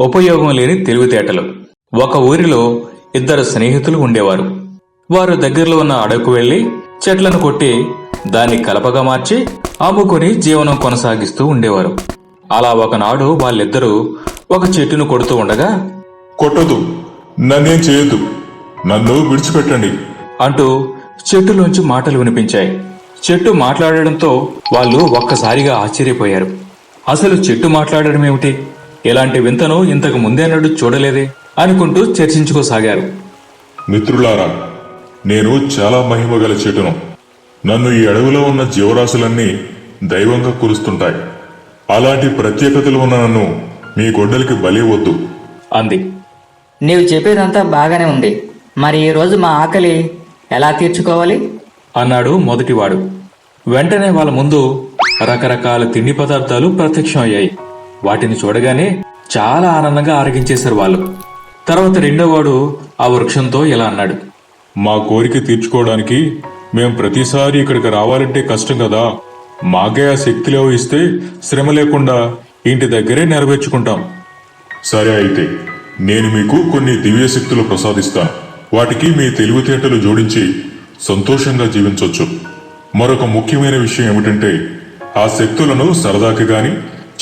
ఉపయోగం లేని తెలివితేటలు. ఒక ఊరిలో ఇద్దరు స్నేహితులు ఉండేవారు. వారు దగ్గరలో ఉన్న అడవికి వెళ్ళి చెట్లను కొట్టి దాన్ని కలపగా మార్చి అమ్ముకుని జీవనం కొనసాగిస్తూ ఉండేవారు. అలా ఒకనాడు వాళ్ళిద్దరూ ఒక చెట్టును కొడుతూ ఉండగా కొట్టదు నన్నేం చేయొద్దు. నన్ను విడిచిపెట్టండి. అంటూ చెట్టులోంచి మాటలు వినిపించాయి. చెట్టు మాట్లాడడంతో వాళ్ళు ఒక్కసారిగా ఆశ్చర్యపోయారు. అసలు చెట్టు మాట్లాడడం ఏమిటి? ఇలాంటి వింతను ఇంతకు ముందేనాడు చూడలేదే అనుకుంటూ చర్చించుకోసాగారు. మిత్రులారా నేను చాలా మహిమ గల చెట్టును నన్ను ఈ అడవిలో ఉన్న జీవరాశులన్నీ దైవంగా కురుస్తుంటాయి. అలాంటి ప్రత్యేకతలు ఉన్న నన్ను మీ గొడ్డలికి బలి వద్దు. అంది. నీవు చెప్పేదంతా బాగానే ఉంది. మరి ఈ రోజు మా ఆకలి ఎలా తీర్చుకోవాలి? అన్నాడు మొదటివాడు. వెంటనే వాళ్ళ ముందు రకరకాల తిండి పదార్థాలు ప్రత్యక్షం అయ్యాయి వాటిని చూడగానే చాలా ఆనందంగా ఆరగించేశారు వాళ్ళు. తర్వాత రెండోవాడు ఆ వృక్షంతో ఇలా అన్నాడు మా కోరిక తీర్చుకోవడానికి మేం ప్రతిసారి ఇక్కడికి రావాలంటే కష్టం కదా. మాకే ఆ శక్తిలో ఇస్తే శ్రమ లేకుండా ఇంటి దగ్గరే నెరవేర్చుకుంటాం. సరే అయితే నేను మీకు కొన్ని దివ్య శక్తులు ప్రసాదిస్తాను వాటికి మీ తెలివితేటలు జోడించి సంతోషంగా జీవించవచ్చు మరొక ముఖ్యమైన విషయం ఏమిటంటే ఆ శక్తులను సరదాకి గాని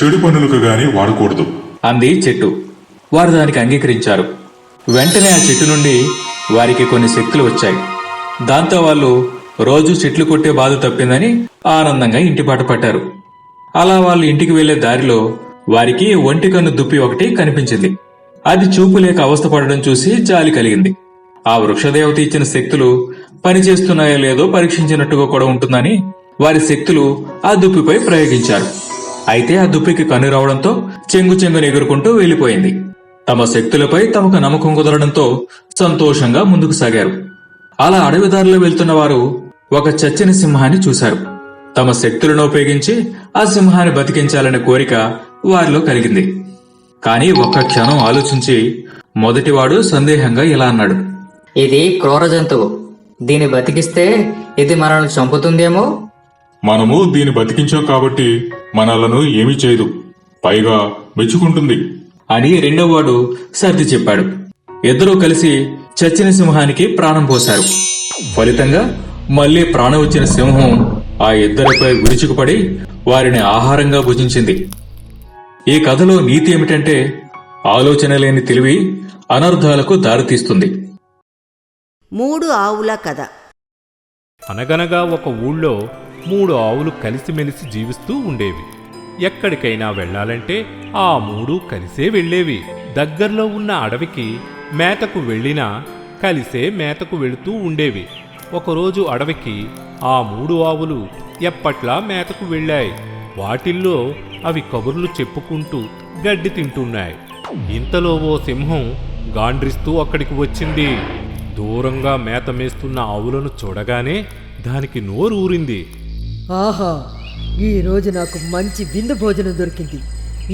చెడు పనులకు గాని వాడకూడదు. అంది చెట్టు. వారు దానికి అంగీకరించారు. వెంటనే ఆ చెట్టు నుండి వారికి కొన్ని శక్తులు వచ్చాయి. దాంతో వాళ్ళు రోజు చెట్లు కొట్టే బాధ తప్పిందని ఆనందంగా ఇంటిపాట పట్టారు. అలా వాళ్ళు ఇంటికి వెళ్ళే దారిలో వారికి ఒంటి కన్ను దుప్పి ఒకటి కనిపించింది. అది చూపు లేక అవస్థపడడం చూసి జాలి కలిగింది. ఆ వృక్షదేవత ఇచ్చిన శక్తులు పనిచేస్తున్నాయో లేదో పరీక్షించినట్టుగా కూడా ఉంటుందని వారి శక్తులు ఆ దుప్పిపై ప్రయోగించారు. అయితే ఆ దుప్పికి కన్ను రావడంతో చెంగు చెంగును ఎగురుకుంటూ వెళ్ళిపోయింది తమ శక్తులపై తమకు నమ్మకం కుదరడంతో సంతోషంగా ముందుకు సాగారు. అలా అడవిదారిలో వెళ్తున్న వారు ఒక చచ్చిన సింహాన్ని చూశారు. తమ శక్తులను ఉపయోగించి ఆ సింహాన్ని బతికించాలనే కోరిక వారిలో కలిగింది. కానీ ఒక్క క్షణం ఆలోచించి మొదటివాడు సందేహంగా ఇలా అన్నాడు. ఇది క్రూర జంతువు. దీన్ని బతికిస్తే ఇది మనల్ని చంపుతుందేమో? మనము దీన్ని బతికించాం కాబట్టి మనలను ఏమీ చేయదు. పైగా మెచ్చుకుంటుంది. అని రెండోవాడు సర్ది చెప్పాడు. ఇద్దరూ కలిసి చచ్చిన సింహానికి ప్రాణం పోశారు. ఫలితంగా మళ్ళీ ప్రాణం వచ్చిన సింహం ఆ ఇద్దరిపై విరుచుకుపడి వారిని ఆహారంగా భుజించింది. ఈ కథలో నీతి ఏమిటంటే ఆలోచన లేని తెలివి అనర్థాలకు దారితీస్తుంది. మూడు ఆవుల కథ. అనగనగా ఒక ఊళ్ళో మూడు ఆవులు కలిసిమెలిసి జీవిస్తూ ఉండేవి. ఎక్కడికైనా వెళ్ళాలంటే ఆ మూడు కలిసే వెళ్ళేవి. దగ్గరలో ఉన్న అడవికి మేతకు వెళ్ళినా కలిసే మేతకు వెళుతూ ఉండేవి. ఒకరోజు అడవికి ఆ మూడు ఆవులు ఎప్పట్లా మేతకు వెళ్ళాయి. వాటిల్లో అవి కబుర్లు చెప్పుకుంటూ గడ్డి తింటున్నాయి. ఇంతలో ఓ సింహం గాండ్రిస్తూ అక్కడికి వచ్చింది. దూరంగా మేత మేస్తున్న ఆవులను చూడగానే దానికి నోరు ఊరింది ఆహా ఈ రోజు నాకు మంచి విందు భోజనం దొరికింది.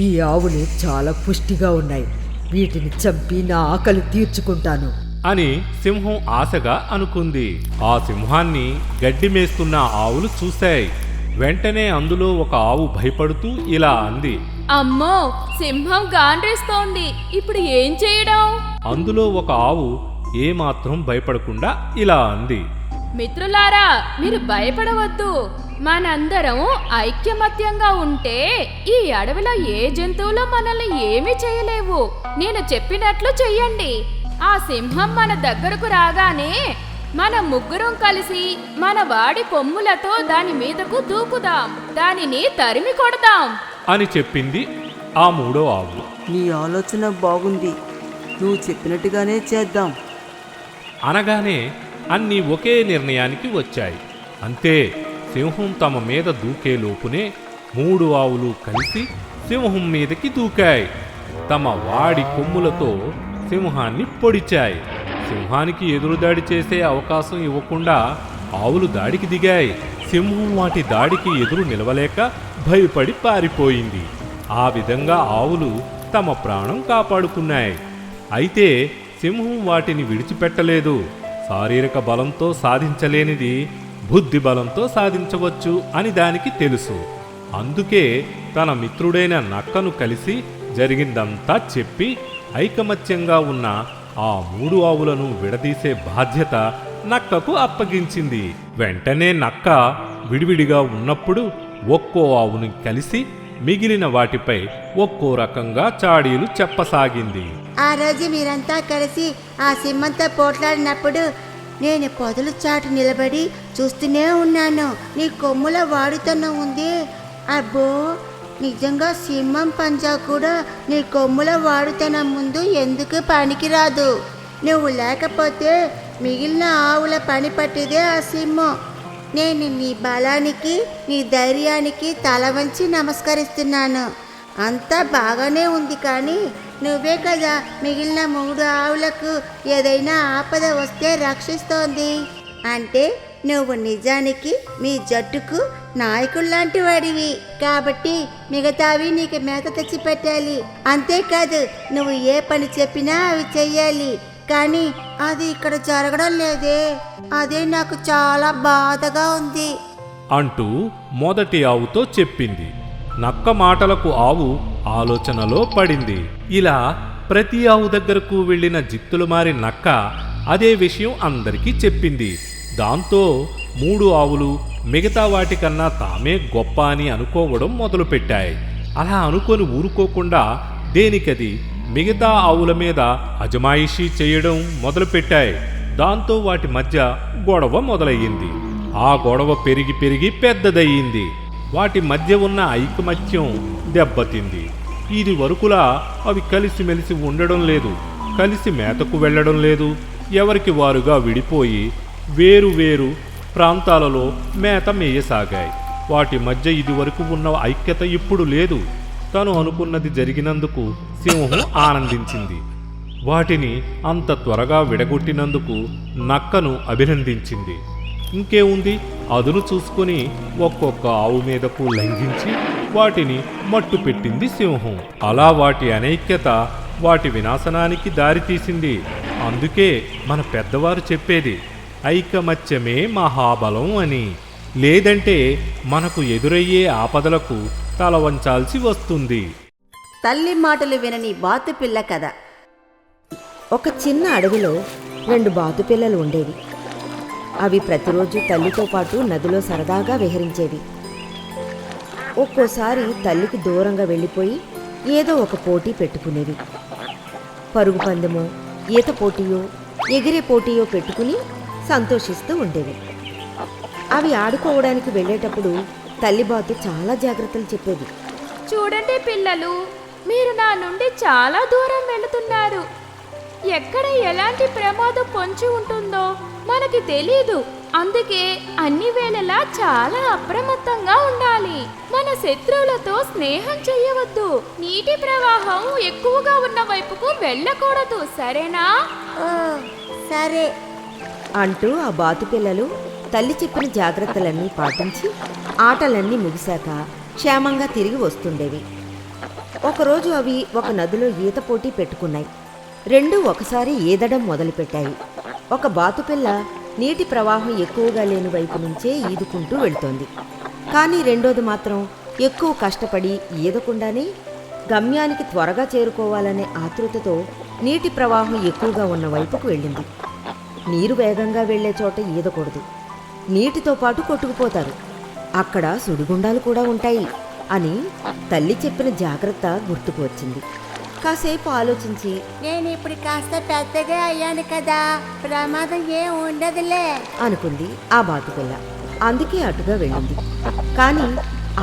ఈ ఆవులు చాలా పుష్టిగా ఉన్నాయి. వీటిని చంపి నా ఆకలి తీర్చుకుంటాను. అని సింహం ఆశగా అనుకుంది. ఆ సింహాన్ని గడ్డి మేస్తున్న ఆవులు చూశాయి. వెంటనే అందులో ఒక ఆవు భయపడుతూ ఇలా అంది. అమ్మో సింహం గాండ్రేస్తోంది. ఇప్పుడు ఏం చేయడం? అందులో ఒక ఆవు ఏమాత్రం భయపడకుండా ఇలా అంది. మిత్రులారా మీరు భయపడవద్దు. మనందరం ఐక్యమత్యంగా ఉంటే ఈ అడవిలో ఏ జంతువులు మనల్ని ఏమీ చేయలేవు. నేను చెప్పినట్లు చెయ్యండి. ఆ సింహం మన దగ్గరకు రాగానే మన ముగ్గురం కలిసి మన వాడి కొమ్ములతో దాని మీదకు దూకుదాం. దానిని తరిమి కొడదాం. అని చెప్పింది ఆ మూడో ఆవు. నీ ఆలోచన బాగుంది. నువ్వు చెప్పినట్టుగానే చేద్దాం. అనగానే అన్నీ ఒకే నిర్ణయానికి వచ్చాయి. అంతే. సింహం తమ మీద దూకే లోపునే మూడు ఆవులు కలిసి సింహం మీదకి దూకాయి. తమ వాడి కొమ్ములతో సింహాన్ని పొడిచాయి. సింహానికి ఎదురుదాడి చేసే అవకాశం ఇవ్వకుండా ఆవులు దాడికి దిగాయి. సింహం వాటి దాడికి ఎదురు నిలవలేక భయపడి పారిపోయింది. ఆ విధంగా ఆవులు తమ ప్రాణం కాపాడుకున్నాయి. అయితే సింహం వాటిని విడిచిపెట్టలేదు. శారీరక బలంతో సాధించలేనిది బుద్ధి బలంతో సాధించవచ్చు అని దానికి తెలుసు. అందుకే తన మిత్రుడైన నక్కను కలిసి జరిగిందంతా చెప్పి ఐకమత్యంగా ఉన్న ఆ మూడు ఆవులను విడదీసే బాధ్యత నక్కకు అప్పగించింది. వెంటనే నక్క విడివిడిగా ఉన్నప్పుడు ఒక్కో ఆవుని కలిసి మిగిలిన వాటిపై ఒక్కో రకంగా చాడీలు చెప్పసాగింది. ఆ రోజు మీరంతా కలిసి ఆ సింహంతో పోట్లాడినప్పుడు నేను పొదలు చాటు నిలబడి చూస్తూనే ఉన్నాను. నీ కొమ్ముల వాడితనం ఉంది. అబ్బో నిజంగా సింహం పంజా కూడా నీ కొమ్ముల వాడితనం ముందు ఎందుకు పనికిరాదు? నువ్వు లేకపోతే మిగిలిన ఆవుల పని పట్టిదే ఆ సింహం. నేను నీ బలానికి నీ ధైర్యానికి తల వంచి నమస్కరిస్తున్నాను. అంతా బాగానే ఉంది కానీ నువ్వే కదా మిగిలిన మూడు ఆవులకు ఏదైనా ఆపద వస్తే రక్షిస్తోంది. అంటే నువ్వు నిజానికి మీ జట్టుకు నాయకుల్లాంటి వాడివి. కాబట్టి మిగతావి నీకు మేత తెచ్చి పెట్టాలి. అంతేకాదు నువ్వు ఏ పని చెప్పినా అవి చెయ్యాలి. కానీ అది ఇక్కడ జరగడం లేదే. అదే నాకు చాలా బాధగా ఉంది. అంటూ మొదటి ఆవుతో చెప్పింది. నక్క మాటలకు ఆవు ఆలోచనలో పడింది. ఇలా ప్రతి ఆవు దగ్గరకు వెళ్ళిన జిత్తులు మారి నక్క అదే విషయం అందరికీ చెప్పింది. దాంతో మూడు ఆవులు మిగతా వాటికన్నా తామే గొప్ప అని అనుకోవడం మొదలుపెట్టాయి. అలా అనుకొని ఊరుకోకుండా దేనికది మిగతా ఆవుల మీద అజమాయిషీ చేయడం మొదలుపెట్టాయి. దాంతో వాటి మధ్య గొడవ మొదలయ్యింది. ఆ గొడవ పెరిగి పెరిగి పెద్దదయ్యింది. వాటి మధ్య ఉన్న ఐకమత్యం దెబ్బతింది. ఇది వరకులా అవి కలిసిమెలిసి ఉండడం లేదు కలిసి మేతకు వెళ్ళడం లేదు. ఎవరికి వారుగా విడిపోయి వేరు వేరు ప్రాంతాలలో మేత మేయసాగాయి. వాటి మధ్య ఇదివరకు ఉన్న ఐక్యత ఇప్పుడు లేదు. తను అనుకున్నది జరిగినందుకు సింహం ఆనందించింది. వాటిని అంత త్వరగా విడగొట్టినందుకు నక్కను అభినందించింది. ఇంకేముంది? అదును చూసుకుని ఒక్కొక్క ఆవు మీదకు లంఘించి వాటిని మట్టు పెట్టింది సింహం. అలా వాటి అనైక్యత వాటి వినాశనానికి దారితీసింది అందుకే మన పెద్దవారు చెప్పేది ఐకమత్యమే మహాబలం అని. లేదంటే మనకు ఎదురయ్యే ఆపదలకు తల వంచాల్సి వస్తుంది. తల్లి మాటలు వినని బాతుపిల్ల కథ. ఒక చిన్న అడవిలో రెండు బాతుపిల్లలు ఉండేవి. అవి ప్రతిరోజు తల్లితో పాటు నదిలో సరదాగా విహరించేవి. ఒక్కోసారి తల్లికి దూరంగా వెళ్ళిపోయి ఏదో ఒక పోటీ పెట్టుకునేవి. పరుగు పందెమో ఈత పోటీయో ఎగిరే పోటీయో పెట్టుకుని సంతోషిస్తూ ఉండేవి. అవి ఆడుకోవడానికి వెళ్ళేటప్పుడు తల్లిబాతు చాలా జాగ్రత్తలు చెప్పేది. చూడండి పిల్లలు మీరు నా నుండి చాలా దూరం వెళుతున్నారు. ఎక్కడ ఎలాంటి ప్రమాదం పొంచి ఉంటుందో మనకి తెలీదు. అందుకే అన్ని వేళలా చాలా అప్రమత్తంగా ఉండాలి. మన శత్రువులతో స్నేహం చేయవద్దు నీటి ప్రవాహం ఎక్కువగా ఉన్న వైపుకు వెళ్ళకూడదు. సరేనా? సరే. అంటూ ఆ బాతు పిల్లలు తల్లి చెప్పిన జాగ్రత్తలన్నీ పాటించి ఆటలన్నీ ముగిశాక క్షేమంగా తిరిగి వస్తుండేవి. ఒకరోజు అవి ఒక నదిలో ఈత పోటీ పెట్టుకున్నాయి. రెండు ఒకసారి ఈదడం మొదలుపెట్టాయి. ఒక బాతుపిల్ల నీటి ప్రవాహం ఎక్కువగా లేని వైపు నుంచే ఈదుకుంటూ వెళ్తోంది. కానీ రెండోది మాత్రం ఎక్కువ కష్టపడి ఈదకుండానే గమ్యానికి త్వరగా చేరుకోవాలనే ఆతృతతో నీటి ప్రవాహం ఎక్కువగా ఉన్న వైపుకు వెళ్ళింది. నీరు వేగంగా వెళ్ళే చోట ఈదకూడదు. నీటితో పాటు కొట్టుకుపోతారు. అక్కడ సుడిగుండాలు కూడా ఉంటాయి అని తల్లి చెప్పిన జాగ్రత్త గుర్తుకు వచ్చింది. కాసేపు ఆలోచించి నేను ఇప్పుడు కాస్త పెద్దగా అయ్యాను కదా ప్రమాదం ఏం ఉండదులే. అనుకుంది ఆ బాతుపిల్ల అందుకే అటుగా వెళ్ళింది. కానీ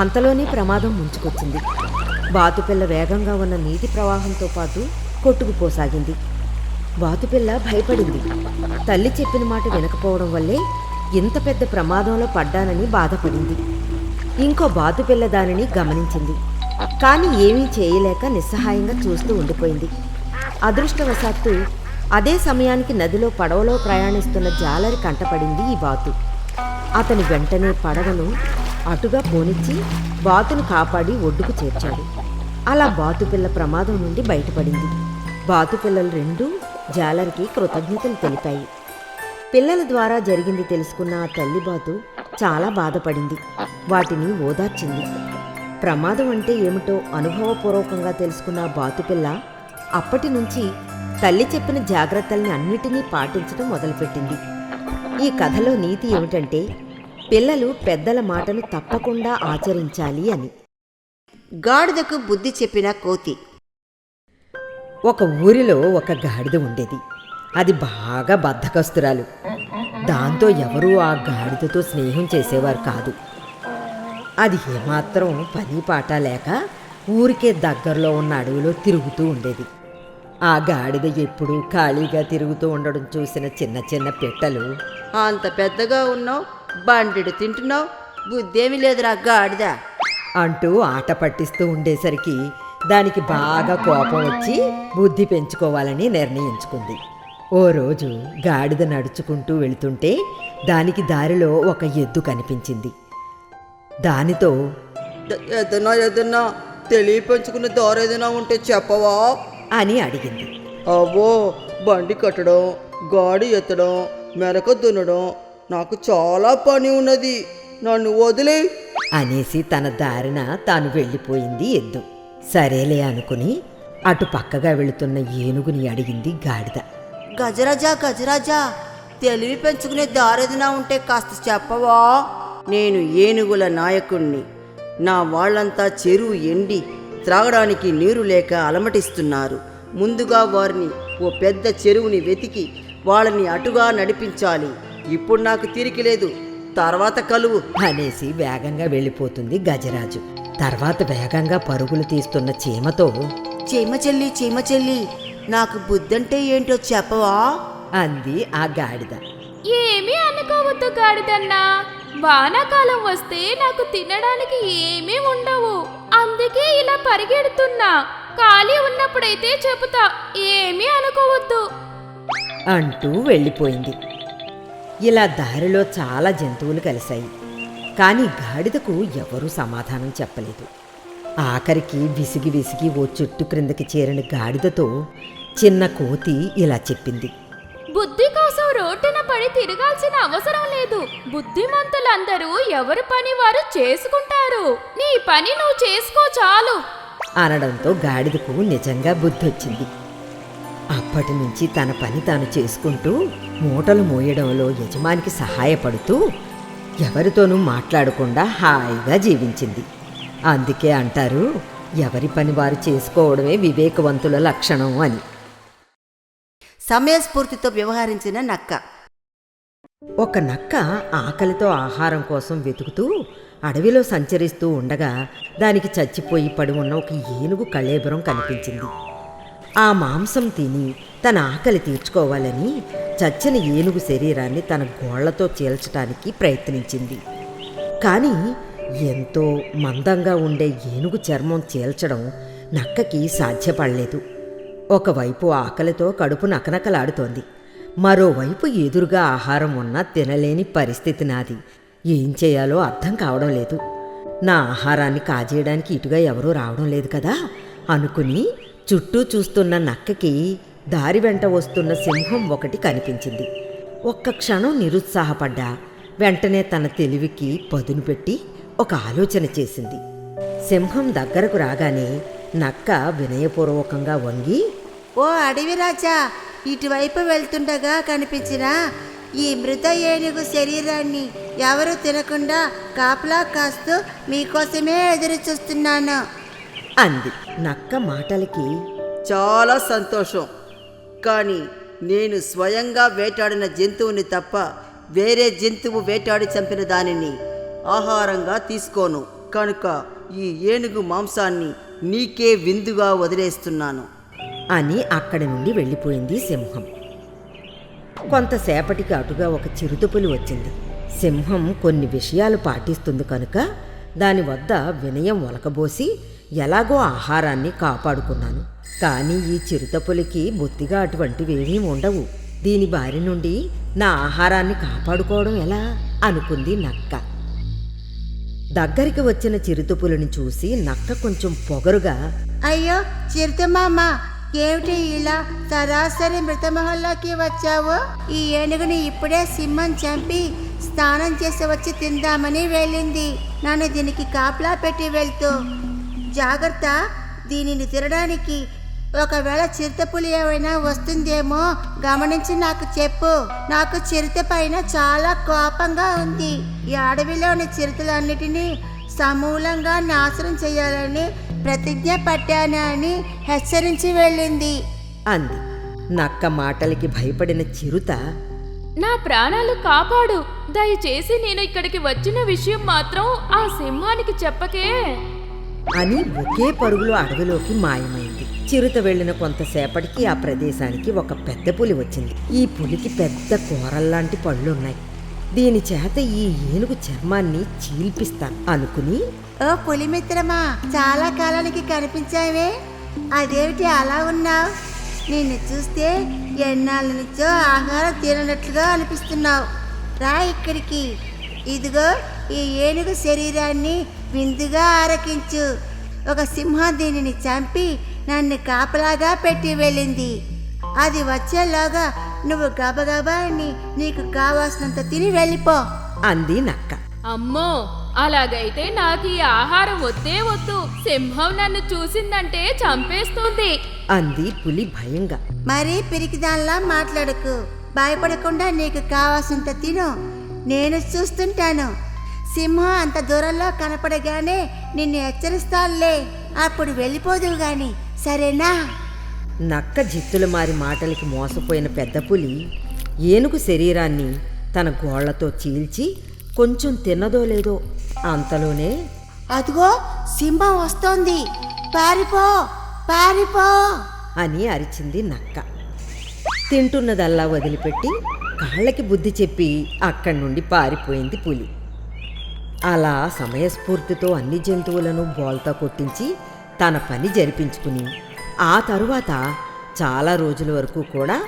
అంతలోనే ప్రమాదం ముంచుకొచ్చింది. బాతుపిల్ల వేగంగా ఉన్న నీటి ప్రవాహంతో పాటు కొట్టుకుపోసాగింది బాతుపిల్ల భయపడింది. తల్లి చెప్పిన మాట వినకపోవడం వల్లే ఇంత పెద్ద ప్రమాదంలో పడ్డానని బాధపడింది. ఇంకో బాతుపిల్ల దానిని గమనించింది. కానీ ఏమీ చేయలేక నిస్సహాయంగా చూస్తూ ఉండిపోయింది. అదృష్టవశాత్తు అదే సమయానికి నదిలో పడవలో ప్రయాణిస్తున్న జాలరి కంటపడింది ఈ బాతు. అతని వెంటనే పడవను అటుగా పోనిచ్చి బాతును కాపాడి ఒడ్డుకు చేర్చాడు. అలా బాతుపిల్ల ప్రమాదం నుండి బయటపడింది. బాతుపిల్లలు రెండూ జాలరికి కృతజ్ఞతలు తెలిపాయి. పిల్లల ద్వారా జరిగింది తెలుసుకున్న ఆ తల్లి బాతు చాలా బాధపడింది. వాటిని ఓదార్చింది. ప్రమాదం అంటే ఏమిటో అనుభవపూర్వకంగా తెలుసుకున్న బాతుపిల్ల అప్పటి నుంచి తల్లి చెప్పిన జాగ్రత్తల్ని అన్నిటినీ పాటించడం మొదలుపెట్టింది. ఈ కథలో నీతి ఏమిటంటే పిల్లలు పెద్దల మాటను తప్పకుండా ఆచరించాలి అని. గాడిదకు బుద్ధి చెప్పిన కోతి. ఒక ఊరిలో ఒక గాడిద ఉండేది. అది బాగా బద్ధకస్తురాలు. దాంతో ఎవరూ ఆ గాడిదతో స్నేహం చేసేవారు కాదు. అది ఏమాత్రం పని పాట లేక ఊరికే దగ్గరలో ఉన్న అడవిలో తిరుగుతూ ఉండేది. ఆ గాడిద ఎప్పుడూ ఖాళీగా తిరుగుతూ ఉండడం చూసిన చిన్న చిన్న పిట్టలు. అంత పెద్దగా ఉన్నావు బండిడు తింటున్నావు బుద్ధేమి లేదురా గాడిద. అంటూ ఆట పట్టిస్తూ ఉండేసరికి దానికి బాగా కోపం వచ్చి బుద్ధి పెంచుకోవాలని నిర్ణయించుకుంది. ఓ రోజు గాడిద నడుచుకుంటూ వెళుతుంటే దానికి దారిలో ఒక ఎద్దు కనిపించింది. దానితో ఏదన్నా ఏదన్నా తెలియ పెంచుకునే దారి ఏదైనా ఉంటే చెప్పవా? అని అడిగింది. అవ్వో బండి కట్టడం గాడి ఎత్తడం మెరక దున్నడం నాకు చాలా పని ఉన్నది. నన్ను వదిలే. అనేసి తన దారిన తాను వెళ్ళిపోయింది ఎద్దు. సరేలే అనుకుని అటు పక్కగా వెళుతున్న ఏనుగుని అడిగింది గాడిద. గజరాజా గజరాజా తెలివి పెంచుకునే దారేదైనా ఉంటే కాస్త చెప్పవా? నేను ఏనుగుల నాయకుణ్ణి. నా వాళ్ళంతా చెరువు ఎండి త్రాగడానికి నీరు లేక అలమటిస్తున్నారు. ముందుగా వారిని ఓ పెద్ద చెరువుని వెతికి వాళ్ళని అటుగా నడిపించాలి. ఇప్పుడు నాకు తీరిక లేదు. తర్వాత కలువు. అనేసి వేగంగా వెళ్ళిపోతుంది గజరాజు. తర్వాత వేగంగా పరుగులు తీస్తున్న చీమతో చీమ చెల్లి చీమ చెల్లి నాకు బుద్ధంటే ఏంటో చెప్పవా? అంది ఆ గాడిద. ఏమీ అనుకోవద్దు గాడిదన్నా. వానాకాలం వస్తే నాకు తినడానికి ఏమీ ఉండవు. అందుకే ఇలా పరిగెడుతున్నా. ఖాళీ ఉన్నప్పుడైతే చెబుతా ఏమీ అనుకోవద్దు. అంటూ వెళ్ళిపోయింది. ఇలా దారిలో చాలా జంతువులు కలిశాయి. కానీ గాడిదకు ఎవరూ సమాధానం చెప్పలేదు. ఆఖరికి విసిగి విసిగి ఓ చెట్టు క్రిందకి చేరిన గాడిదతో చిన్న కోతి ఇలా చెప్పింది. బుద్ధి పడి తిరగాల్సిన అవసరం లేదు. బుద్ధిమంతులందరూ ఎవరి పని వారు చేసుకుంటారు. నీ పని నువ్వు చేసుకో చాలు. అనడంతో గాడిదకు నిజంగా బుద్ధొచ్చింది. అప్పటి నుంచి తన పని తాను చేసుకుంటూ మూటలు మోయడంలో యజమానికి సహాయపడుతూ ఎవరితోనూ మాట్లాడకుండా హాయిగా జీవించింది. అందుకే అంటారు ఎవరి పని వారు చేసుకోవడమే వివేకవంతుల లక్షణం అని. సమయస్ఫూర్తితో వ్యవహరించిన నక్క. ఒక నక్క ఆకలితో ఆహారం కోసం వెతుకుతూ అడవిలో సంచరిస్తూ ఉండగా దానికి చచ్చిపోయి పడి ఉన్న ఒక ఏనుగు కళేబరం కనిపించింది. ఆ మాంసం తిని తన ఆకలి తీర్చుకోవాలని చచ్చిన ఏనుగు శరీరాన్ని తన గోళ్ళతో చీల్చటానికి ప్రయత్నించింది. కానీ ఎంతో మందంగా ఉండే ఏనుగు చర్మం చీల్చడం నక్కకి సాధ్యపడలేదు. ఒకవైపు ఆకలితో కడుపు నకనకలాడుతోంది. మరోవైపు ఎదురుగా ఆహారం ఉన్నా తినలేని పరిస్థితి నాది. ఏం చేయాలో అర్థం కావడం లేదు. నా ఆహారాన్ని కాజేయడానికి ఇటుగా ఎవరూ రావడం లేదు కదా? అనుకుని చుట్టూ చూస్తున్న నక్కకి దారి వెంట వస్తున్న సింహం ఒకటి కనిపించింది. ఒక్క క్షణం నిరుత్సాహపడ్డా. వెంటనే తన తెలివికి పదును పెట్టి ఒక ఆలోచన చేసింది. సింహం దగ్గరకు రాగానే నక్క వినయపూర్వకంగా వంగి ఓ అడవి రాజా ఇటువైపు వెళ్తుండగా కనిపించిన ఈ మృత ఏనుగు శరీరాన్ని ఎవరు తినకుండా కాపలా కాస్తూ మీకోసమే ఎదురు చూస్తున్నాను. అంది. నక్క మాటలకి చాలా సంతోషం. కానీ నేను స్వయంగా వేటాడిన జంతువుని తప్ప వేరే జంతువు వేటాడి చంపిన దానిని ఆహారంగా తీసుకోను. కనుక ఈ ఏనుగు మాంసాన్ని నీకే విందుగా వదిలేస్తున్నాను. అని అక్కడి నుండి వెళ్ళిపోయింది సింహం. కొంతసేపటికి అటుగా ఒక చిరుతపులి వచ్చింది. సింహం కొన్ని విషయాలు పాటిస్తుంది కనుక దాని వద్ద వినయం ఒలకబోసి ఎలాగో ఆహారాన్ని కాపాడుకున్నాను. కానీ ఈ చిరుతపులికి బొత్తిగా అటువంటివేమీ ఉండవు. దీని బారి నుండి నా ఆహారాన్ని కాపాడుకోవడం ఎలా? అనుకుంది నక్క. దగ్గరికి వచ్చిన చిరుతపులిని చూసి నక్క కొంచెం పొగరుగా అయ్యో చిరుతమామ ఏమిటి ఇలా సరాసరి మృతమహల్లోకి వచ్చావు? ఈ ఏనుగుని ఇప్పుడే సింహం చంపి స్నానం చేసి వచ్చి తిందామని వెళ్ళింది. నన్ను దీనికి కాపలా పెట్టి వెళ్తూ. జాగ్రత్త దీనిని తినడానికి ఒకవేళ చిరుతపులి ఏమైనా వస్తుందేమో గమనించి నాకు చెప్పు. నాకు చిరుత పైన చాలా కోపంగా ఉంది. ఈ అడవిలోని చిరుతలన్నిటినీ సమూలంగా నాశనం చేయాలని ప్రతిజ్ఞ పట్టాను అని హెచ్చరించి వెళ్ళింది. అంది. నక్క మాటలకి భయపడిన చిరుత నా ప్రాణాలు కాపాడు. దయచేసి నేను ఇక్కడికి వచ్చిన విషయం మాత్రం ఆ సింహానికి చెప్పకే. అని ఒకే పరుగులో అడవిలోకి మాయమైంది. చిరుత వెళ్ళిన కొంతసేపటికి ఆ ప్రదేశానికి ఒక పెద్ద పులి వచ్చింది. ఈ పులికి పెద్ద కూరల్లాంటి పళ్ళున్నాయి. దీని చేత ఈ ఏనుగు చర్మాన్ని చీల్పిస్తాను. అనుకుని ఓ పులిమిత్రమా చాలా కాలానికి కనిపించావే. అదేమిటి అలా ఉన్నావు? నిన్ను చూస్తే ఎన్నాళ్ళ నుంచో ఆహారం తిననట్లుగా అనిపిస్తున్నావు. రా ఇక్కడికి. ఇదిగో ఈ ఏనుగు శరీరాన్ని విందుగా ఆరకించు. ఒక సింహం దీనిని చంపి నన్ను కాపలాగా పెట్టి వెళ్ళింది. అది వచ్చేలోగా నువ్వు గబగబా అని నీకు కావాల్సినంత తిని వెళ్ళిపో. అంది నక్క. అమ్మో అలాగైతే నాకు ఈ ఆహారం వద్దే వద్దు. సింహం నన్ను చూసిందంటే చంపేస్తుంది. అంది పులి భయంగా. మరీ పిరికిదానిలా మాట్లాడకు. భయపడకుండా నీకు కావాల్సినంత తిను. నేను చూస్తుంటాను. సింహం అంత దూరంలో కనపడగానే నిన్ను హెచ్చరిస్తానులే. అప్పుడు వెళ్ళిపోదువు గాని. సరేనా? నక్క జిత్తుల మారి మాటలకి మోసపోయిన పెద్ద పులి ఏనుగు శరీరాన్ని తన గోళ్ళతో చీల్చి కొంచెం తిన్నదో లేదో అంతలోనే అదిగో సింహం వస్తోంది. పారిపో పారిపో అని అరిచింది నక్క. తింటున్నదల్లా వదిలిపెట్టి కాళ్ళకి బుద్ధి చెప్పి అక్కడి నుండి పారిపోయింది పులి. అలా సమయస్ఫూర్తితో అన్ని జంతువులను బోల్తా కొట్టించి తన పని జరిపించుకుని ఆ తరువాత చాలా రోజుల వరకు కూడా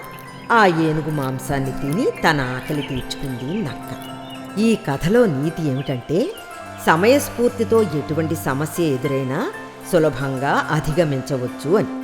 ఆ ఏనుగు మాంసాన్ని తిని తన ఆకలి తీర్చుకుంది నక్క. ఈ కథలో నీతి ఏమిటంటే సమయస్ఫూర్తితో ఎటువంటి సమస్య ఎదురైనా సులభంగా అధిగమించవచ్చు అని.